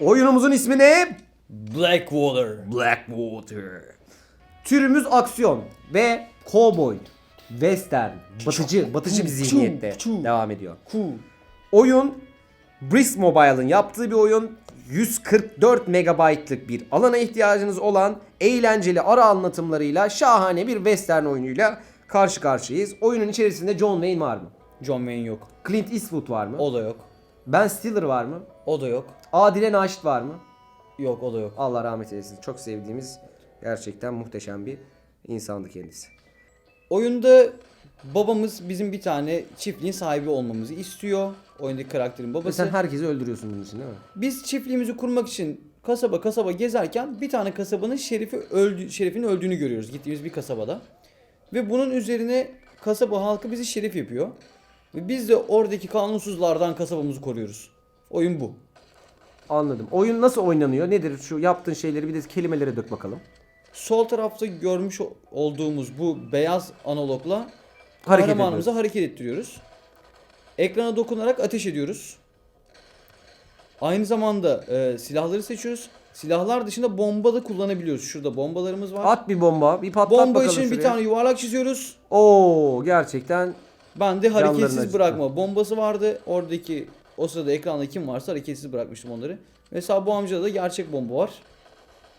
Oyunumuzun ismi ne? Blackwater. Blackwater. Türümüz aksiyon ve cowboy, western, batıcı, batıcı bir zihniyette devam ediyor. Oyun Brisk Mobile'ın yaptığı bir oyun. 144 megabaytlık bir alana ihtiyacınız olan eğlenceli ara anlatımlarıyla şahane bir western oyunuyla karşı karşıyayız. Oyunun içerisinde John Wayne var mı? John Wayne yok. Clint Eastwood var mı? O da yok. Ben Stiller var mı? O da yok. Adile Naşit var mı? Yok o da yok. Allah rahmet eylesin. Çok sevdiğimiz gerçekten muhteşem bir insandı kendisi. Oyunda babamız bizim bir tane çiftliğin sahibi olmamızı istiyor. Oyundaki karakterin Ve babası. sen herkesi öldürüyorsun bunun için değil mi? Biz çiftliğimizi kurmak için kasaba kasaba gezerken bir tane kasabanın şerifi öldü, şerifin öldüğünü görüyoruz gittiğimiz bir kasabada. Ve bunun üzerine kasaba halkı bizi şerif yapıyor. Ve biz de oradaki kanunsuzlardan kasabamızı koruyoruz. Oyun bu. Anladım. Oyun nasıl oynanıyor? Nedir şu yaptığın şeyleri bir de kelimelere dök bakalım. Sol tarafta görmüş olduğumuz bu beyaz analogla Hareket kahramanımızı hareket ettiriyoruz. Ekrana dokunarak ateş ediyoruz. Aynı zamanda e, silahları seçiyoruz. Silahlar dışında bomba da kullanabiliyoruz. Şurada bombalarımız var. At bir bomba, bir patlat bomba bakalım için şuraya. bir tane yuvarlak çiziyoruz. Oo gerçekten Ben de hareketsiz bırakma bombası vardı. Oradaki o sırada ekranda kim varsa hareketsiz bırakmıştım onları. Mesela bu amcada da gerçek bomba var.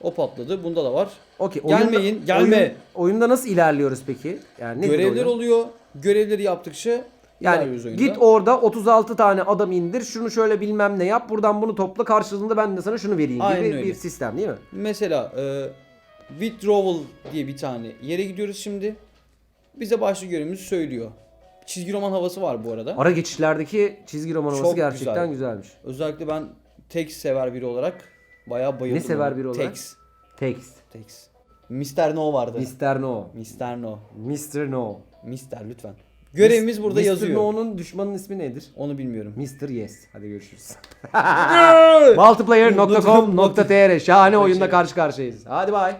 O patladı. Bunda da var. okey. Gelmeyin, oyunda- gelme. oyun- oyunda nasıl ilerliyoruz peki? Yani nedir Görevler oluyor. Görevleri yaptıkça Yani git orada 36 tane adam indir, şunu şöyle bilmem ne yap, buradan bunu topla, karşılığında ben de sana şunu vereyim Aynen gibi öyle. bir sistem değil mi? Mesela e, withdrawal diye bir tane yere gidiyoruz şimdi. Bize başlı görevimizi söylüyor çizgi roman havası var bu arada. Ara geçişlerdeki çizgi roman havası Çok gerçekten güzel. güzelmiş. Özellikle ben Tex sever biri olarak bayağı bayıldım. Ne sever biri olarak? Tex. Tex. Tex. Mr. No vardı. Mr. No. Mr. No. Mr. No. Mr. lütfen. Görevimiz burada Mr. yazıyor. Mr. No'nun düşmanın ismi nedir? Onu bilmiyorum. Mr. Yes. Hadi görüşürüz. Multiplayer.com.tr Şahane oyunla karşı karşıyayız. Hadi bay.